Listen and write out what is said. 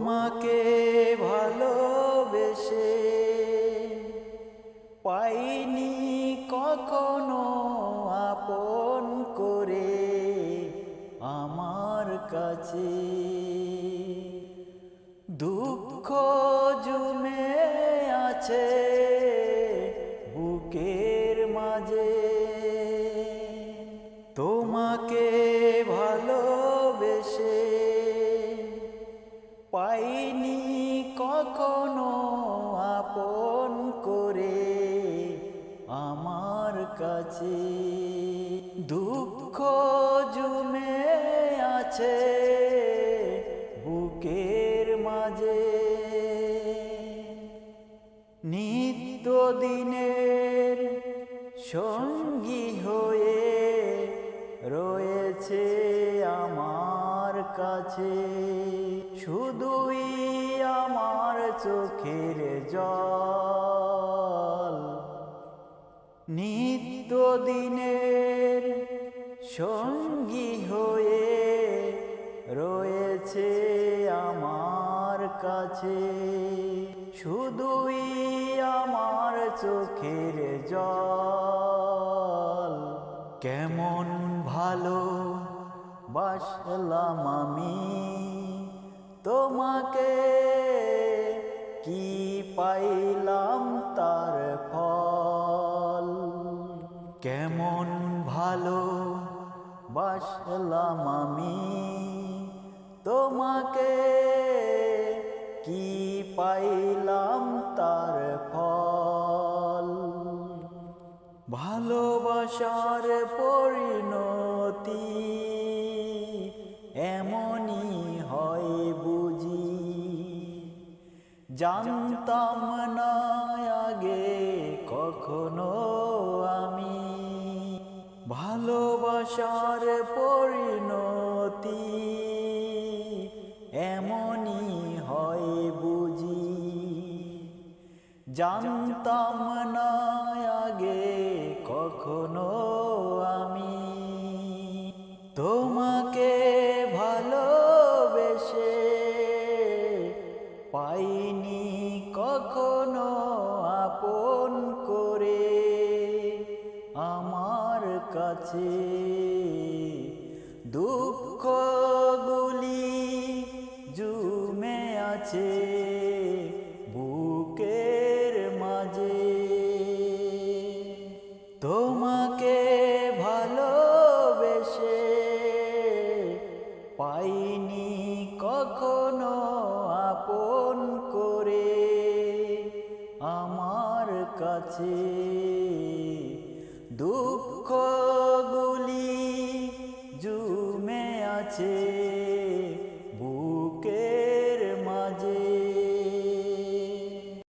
তোমাকে ভালোবেসে পাইনি কখনো আপন করে আমার কাছে। দুঃখ জুমে আছে বুকের মাঝে। তোমাকে পাইনি কখনো আপন করে আমার কাছে দুঃখ জুমে আছে বুকের মাঝে। নিত্য দিনের সঙ্গী হয়ে রয়েছে আমার কাছে, শুধুই আমার চোখের জল। নিত্য দিনের সঙ্গী হয়ে রয়েছে আমার কাছে, শুধুই আমার চোখের জল। কেমন ভালো বাসলাম আমি। তোমাকে কি পাইলাম তার ফল? কেমন ভালো বাসলাম আমি। তোমাকে কি পাইলাম তার ফল? ভালোবাসার পরিণতি এমনই হয় বুঝি। জানতাম না আগে কখনো আমি। ভালোবাসার পরিণতি এমনই হয় বুঝি। জানতাম না আগে কখনো আমি। কাছে দুঃখগুলি জুমে আছে বুকের মাঝে। তোমাকে ভালোবেসে পাইনি কখনো আপন করে আমার কাছে। দুঃখগুলি জুমে আছে। বু